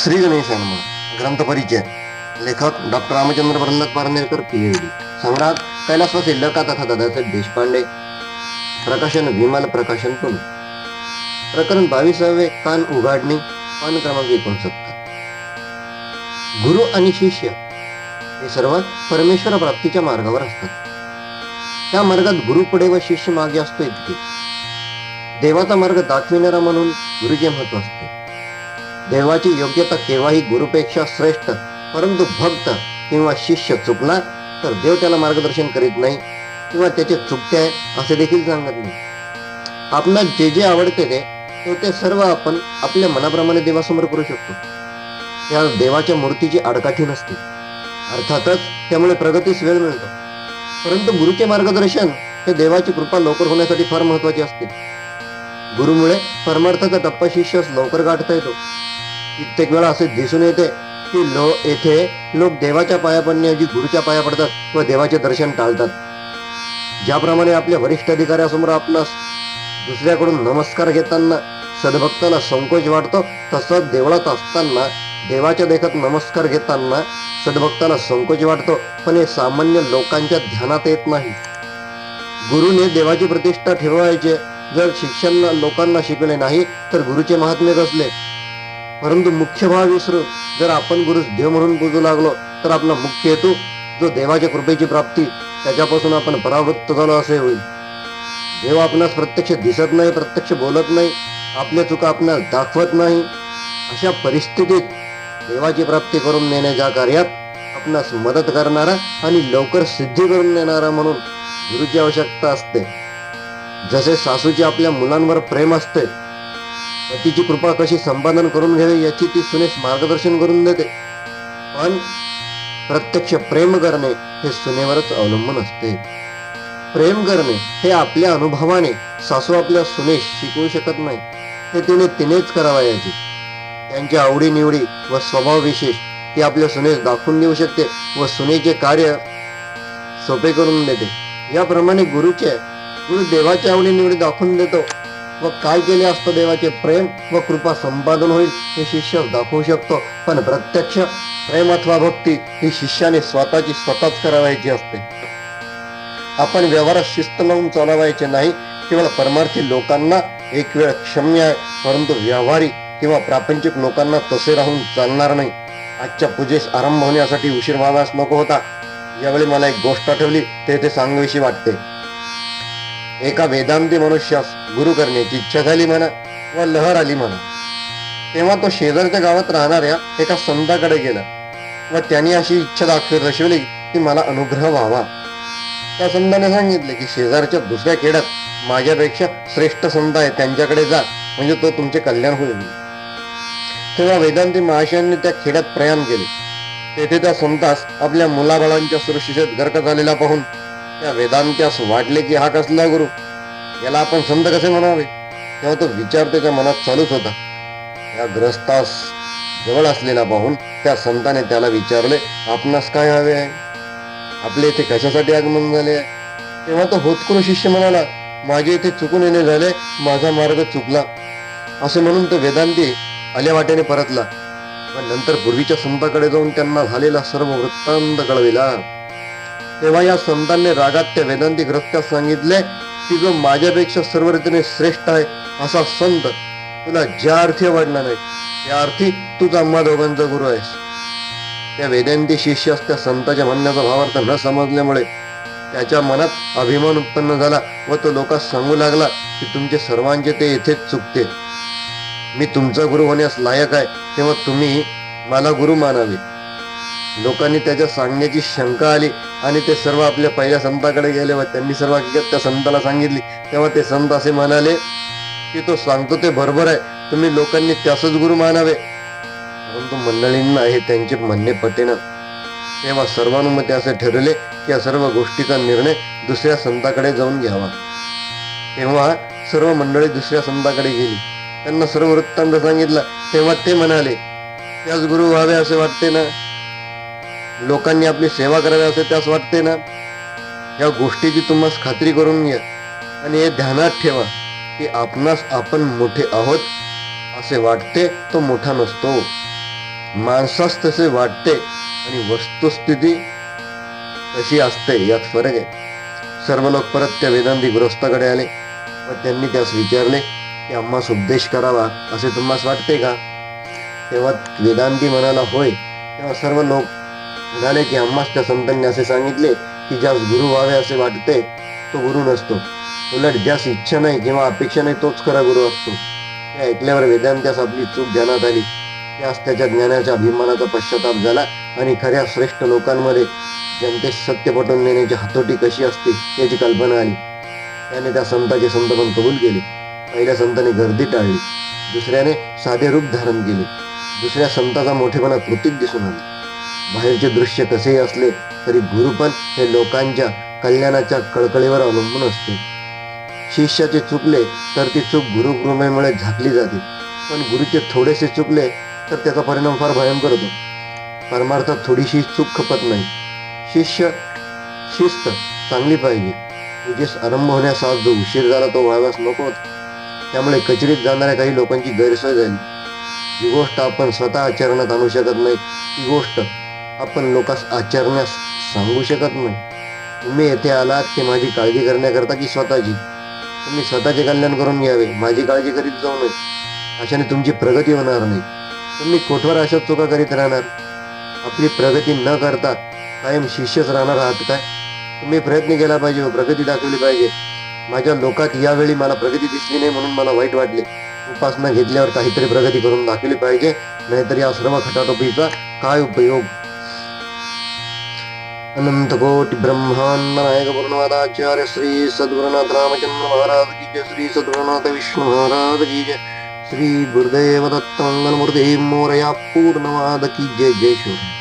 श्री गणेश ग्रंथ परिचय लेखक डॉक्टर रामचंद्र प्रल्हाद पारनेरकर पीएचडी सम्राट कैलासवासी लका तथा दादासाहेब देशपांडे प्रकाशन विमल प्रकाशन पुणे प्रकरण बावीसावे कान उघाडणी पान क्रमांक एकोणसत्तर गुरु आणि शिष्य हे सर्व परमेश्वर प्राप्तीच्या मार्गावर असतात त्या मार्गात गुरु पुढे व शिष्य मागे असतो इतके देवाचा मार्ग दाखविणारा म्हणून गुरुचे महत्त्व असते देवाची योग्यता केव्हाही गुरुपेक्षा श्रेष्ठ परंतु भक्त किंवा शिष्य चुकला तर देव त्याला मार्गदर्शन करीत नाही किंवा त्याचे चुकते आहे असे देखील सांगत नाही. आपणास जे जे आवडते ते तो ते सर्व आपण आपल्या मनाप्रमाणे देवासमोर करू शकतो. त्या देवाच्या मूर्तीची आडकाठी नसते. अर्थातच त्यामुळे प्रगतीस वेळ मिळतो. परंतु गुरुचे मार्गदर्शन हे देवाची कृपा लवकर होण्यासाठी फार महत्त्वाचे असते. गुरुमुळे परमार्थाचा टप्पा शिष्यास लवकर गाठता येतो. कित्येक वेळा असे दिसून येते की लो येथे लोक देवाच्या पाया पडण्याऐवजी गुरुच्या पाया पडतात व देवाचे दर्शन टाळतात. ज्याप्रमाणे आपल्या वरिष्ठ अधिकाऱ्यासमोर आपणास दुसऱ्याकडून नमस्कार घेताना सद्भक्ताला संकोच वाटतो तसंच देवळात असताना देवाच्या देखत नमस्कार घेताना सद्भक्ताला संकोच वाटतो. पण हे सामान्य लोकांच्या ध्यानात येत नाही. गुरुने देवाची प्रतिष्ठा ठेवायचे. जर शिक्षण लोकांना शिकले नाही तर गुरुचे महात्म्य कसले? परंतु मुख्य भाव विसरून जर आपण गुरुस देव म्हणून पूजू लागलो तर आपला मुख्य हेतू जो देवाच्या कृपेची प्राप्ती त्याच्यापासून आपण परावृत्त झालो असे होईल. देव आपणास प्रत्यक्ष दिसत नाही प्रत्यक्ष बोलत नाही आपल्या चुका आपणास दाखवत नाही. अशा परिस्थितीत देवाची प्राप्ती करून नेण्याच्या कार्यात आपणास मदत करणारा आणि लवकर सिद्धी करून देणारा म्हणून गुरुची आवश्यकता असते. जसे सासूची आपल्या मुलांवर प्रेम असते पतीची कृपा कशी संपादन करून घ्यावी याची ती सुनेस मार्गदर्शन करून देते. पण प्रत्यक्ष प्रेम करणे हे सुनेवरच अवलंबून असते. प्रेम करणे हे आपल्या अनुभवाने सासू आपल्या सुनेस शिकवू शकत नाही. हे तिने तिनेच करावयाचे त्यांच्या आवडीनिवडी व स्वभाव विशेष ती आपल्या सुनेस दाखवून देऊ शकते व सुनेचे कार्य सोपे करून देते. याप्रमाणे गुरुचे गुरुदेवाच्या आवडीनिवडी दाखवून देतो. व काय केले असतं देवाचे प्रेम व कृपा संपादन होईल हे शिष्य दाखवू शकतो. पण प्रत्यक्ष प्रेम अथवा भक्ती ही शिष्याने स्वतःची स्वतःच करावायची असते. आपण व्यवहारात शिस्त लावून चालवायचे नाही केवळ परमार्थी लोकांना एक वेळ क्षम्य आहे परंतु व्यावहारिक किंवा प्रापंचिक लोकांना तसे राहून चालणार नाही. आजच्या पूजेस आरंभ होण्यासाठी उशीर व्हावास नको होता. यावेळी मला एक गोष्ट आठवली ते ते सांगावीशी वाटते. एका वेदांती मनुष्यास गुरु करण्याची इच्छा झाली म्हणा व लहर आली म्हणा. तेव्हा तो शेजारच्या गावात राहणाऱ्या एका संताकडे गेला व त्यांनी अशी इच्छा दाखव दर्शवली की मला अनुग्रह व्हावा. त्या संताने सांगितले की शेजारच्या दुसऱ्या खेड्यात माझ्यापेक्षा श्रेष्ठ संत आहे त्यांच्याकडे जा म्हणजे तो तुमचे कल्याण होईल. तेव्हा वेदांती महाशयांनी त्या खेड्यात प्रयाण केले. तेथे त्या संतास आपल्या मुलाबाळांच्या सुरक्षित गर्क झालेला पाहून त्या वेदांत्यास वाटले की हा कसला गुरु? याला आपण संत कसे म्हणावे? तेव्हा तो विचार त्याच्या मनात चालूच होता. या ग्रस्तास जवळ असलेला पाहून त्या संताने त्याला विचारले आपणास काय हवे आहे? आपले इथे कशासाठी आगमन झाले आहे? तेव्हा तो होतकरू शिष्य म्हणाला माझे इथे चुकून येणे झाले माझा मार्ग चुकला. असे म्हणून तो वेदांती आल्या वाटेने परतला. पण नंतर पूर्वीच्या संताकडे जाऊन त्यांना झालेला सर्व वृत्तांत कळविला. तेव्हा या संतांनी रागात त्या वेदांती ग्रस्त्यास सांगितले की जो माझ्यापेक्षा सर्व रीतीने श्रेष्ठ आहे असा संत तुला ज्या अर्थी आवडला नाही त्या अर्थी तूच आम्हा दोघांचा गुरु आहेस. त्या वेदांती शिष्यास त्या संताच्या म्हणण्याचा भावार्थ न समजल्यामुळे त्याच्या मनात अभिमान उत्पन्न झाला व तो लोकांस सांगू लागला की तुमचे सर्वांचे ते येथेच चुकते. मी तुमचा गुरु होण्यास लायक आहे तेव्हा तुम्ही मला गुरु मानावे. लोकांनी त्याच्या सांगण्याची शंका आली आणि ते सर्व आपल्या पहिल्या संताकडे गेले व त्यांनी सर्व हकीकत त्या संताला सांगितली. तेव्हा ते संत असे म्हणाले की तो सांगतो ते बरोबर आहे. तुम्ही लोकांनी त्यासच गुरु मानावे. परंतु मंडळींना हे त्यांचे म्हणणे पटेना तेव्हा सर्वानुमते असे ठरले की या सर्व गोष्टीचा निर्णय दुसऱ्या संताकडे जाऊन घ्यावा. तेव्हा सर्व मंडळी दुसऱ्या संताकडे गेली. त्यांना सर्व वृत्तांत सांगितलं. तेव्हा ते म्हणाले त्याच गुरु व्हावे असे वाटते ना? लोकांनी आपली सेवा करावी असे त्यास वाटते ना? या गोष्टीची तुम्हाला खात्री करून घ्या. आणि हे ध्यानात ठेवा की आपणास आपण मोठे आहोत असे वाटते तो मोठा नसतो. माणसास तसे वाटते आणि वस्तुस्थिती तशी असते यात फरक आहे. सर्व लोक परत त्या वेदांती गृहस्थाकडे आले व त्यांनी त्यास विचारले की आम्हास उपदेश करावा असे तुम्हाला वाटते का? तेव्हा वेदांती म्हणाला होय. तेव्हा सर्व लोक झाले की आम्हास त्या संतांनी असे सांगितले की ज्यास गुरु व्हावे असे वाटते तो गुरु नसतो. उलट ज्यास इच्छा नाही किंवा अपेक्षा नाही तोच खरा गुरु असतो. हे ऐकल्यावर वेदांत्यास आपली चूक ध्यानात आली. त्यास त्याच्या ज्ञानाच्या अभिमानाचा पश्चाताप झाला आणि खऱ्या श्रेष्ठ लोकांमध्ये जनतेस सत्य पटवून देण्याची हातोटी कशी असते याची कल्पना आली. त्याने त्या संताचे संतपण कबूल केले. पहिल्या संताने गर्दी टाळली. दुसऱ्याने साधे रूप धारण केले. दुसऱ्या संताचा मोठेपणा कृतीत दिसून आला. बाहेरचे दृश्य कसेही असले तरी गुरुपण हे लोकांच्या कल्याणाच्या कळकळीवर अवलंबून असते. शिष्याचे चुकले तर ती चूक गुरुकृपेमुळे झाकली जाते. पण गुरुचे थोडेसे चुकले तर त्याचा परिणाम फार भयंकर होतो. परमार्थात थोडीशी चूक खपत नाही. शिष्य शिस्त चांगली पाहिजे. पूजेस आरंभ होण्यास आज जो उशीर झाला तो व्हाव्यास नको त्यामुळे कचेरीत जाणाऱ्या काही लोकांची गैरसोय झाली. ही गोष्ट आपण स्वतः आचरणात आणू शकत नाही ती गोष्ट आपण लोकांस आचरण्यास सांगू शकत नाही. तुम्ही येथे आलात की माझी काळजी करण्याकरता की स्वतःची? तुम्ही स्वतःचे कल्याण करून घ्यावे माझी काळजी करीत जाऊ नये. अशाने तुमची प्रगती होणार नाही. तुम्ही कोठवर अशा चुका करीत राहणार. आपली प्रगती न करता कायम शिष्यच राहणार आहात काय? तुम्ही प्रयत्न केला पाहिजे हो, प्रगती दाखवली पाहिजे. माझ्या लोकात यावेळी मला प्रगती दिसली नाही म्हणून मला वाईट वाटले. उपासना घेतल्यावर काहीतरी प्रगती करून दाखवली पाहिजे नाहीतर या सर्व खटाटोपीचा काय उपयोग? अनंत कोटी ब्रह्मांड नायक पूर्णवादाचार्य श्री सद्गुरुनाथ रामचंद्र महाराज की जय श्री सद्गुरुनाथ विष्णु महाराज की जय श्री गुरुदेव दत्त मंगल मूर्ती मोरया पूर्णवाद की जय जय शिव